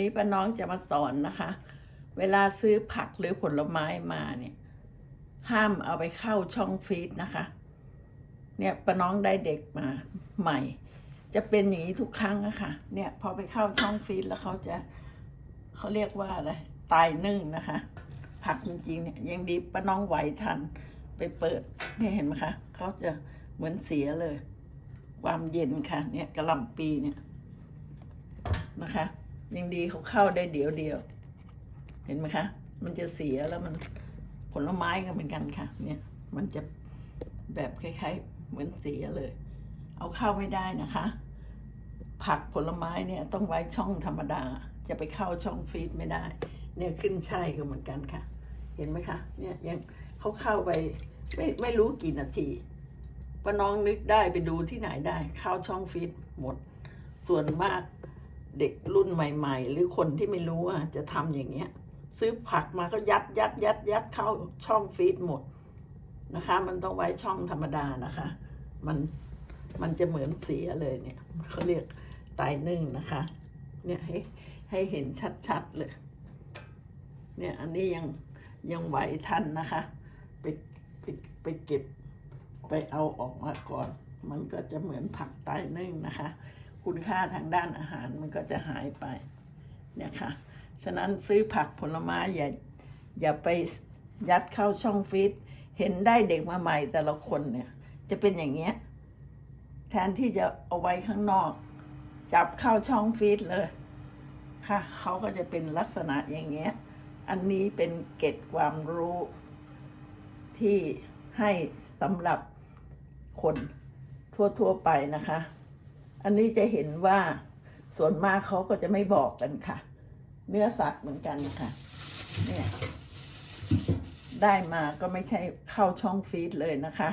นี้ป้าน้องจะมาสอนนะคะ เวลาซื้อผักหรือผลไม้มาเนี่ย ห้ามเอาไปเข้าช่องฟรีซนะคะ เนี่ยป้าน้องได้เด็กมาใหม่ จะเป็นอย่างนี้ทุกครั้งอะค่ะ เนี่ยพอไปเข้าช่องฟรีซแล้วเขาจะเขาเรียกว่าอะไรตายนึ่งนะคะ ผักจริงๆเนี่ยยังดีป้าน้องไหวทันไปเปิดเนี่ยเห็นไหมคะเขาจะเหมือนเสียเลย ความเย็นค่ะ เนี่ยกระลำปีเนี่ยนะคะ ยังดีเขาเข้าได้เดี๋ยวเดียว เห็นไหมคะ มันจะเสียแล้วมันผลไม้ก็เหมือนกันค่ะ เนี่ย มันจะแบบคล้ายๆ เหมือนเสียเลย เอาเข้าไม่ได้นะคะ ผักผลไม้เนี่ยต้องไว้ช่องธรรมดา จะไปเข้าช่องฟีดไม่ได้ เนี่ยขึ้นช่ายก็เหมือนกันค่ะ เห็นไหมคะ เนี่ยยังเขาเข้าไปไม่ไม่รู้กี่นาทีป้าน้องนึกได้ไปดูที่ไหนได้ เข้าช่องฟีดหมด ส่วนมาก เด็กรุ่นใหม่ ๆ หรือคนที่ไม่รู้อะจะทำอย่างเงี้ย ซื้อผักมาก็ยัดยัดยัดยัดเข้าช่องฟีดหมดนะคะ มันต้องไว้ช่องธรรมดานะคะ มันมันจะเหมือนเสียเลยเนี่ยเขาเรียกตายนึ่งนะคะ เนี่ยให้ให้เห็นชัดๆเลย เนี่ยอันนี้ยังยังไหวทันนะคะ ไปไปไปเก็บไปเอาออกมาก่อน มันก็จะเหมือนผักตายนึ่งนะคะ คุณค่าทางด้านอาหารมันก็จะหายไปเนี่ยค่ะ ฉะนั้นซื้อผักผลไม้อย่าอย่าไปยัดเข้าช่องฟรีซเห็นได้เด็กมาใหม่แต่ละคนเนี่ย จะเป็นอย่างเงี้ยแทนที่จะเอาไว้ข้างนอก จับเข้าช่องฟรีซเลย ค่ะเขาก็จะเป็นลักษณะอย่างเงี้ย อันนี้เป็นเกร็ดความรู้ ที่ให้สำหรับคนทั่ว ๆ ไปนะคะ อันนี้จะเห็นว่าส่วนมากเขาก็จะไม่บอกกันค่ะ เนื้อสัตว์เหมือนกันค่ะ เนี่ย ได้มาก็ไม่ใช่เข้าช่องฟีดเลยนะคะ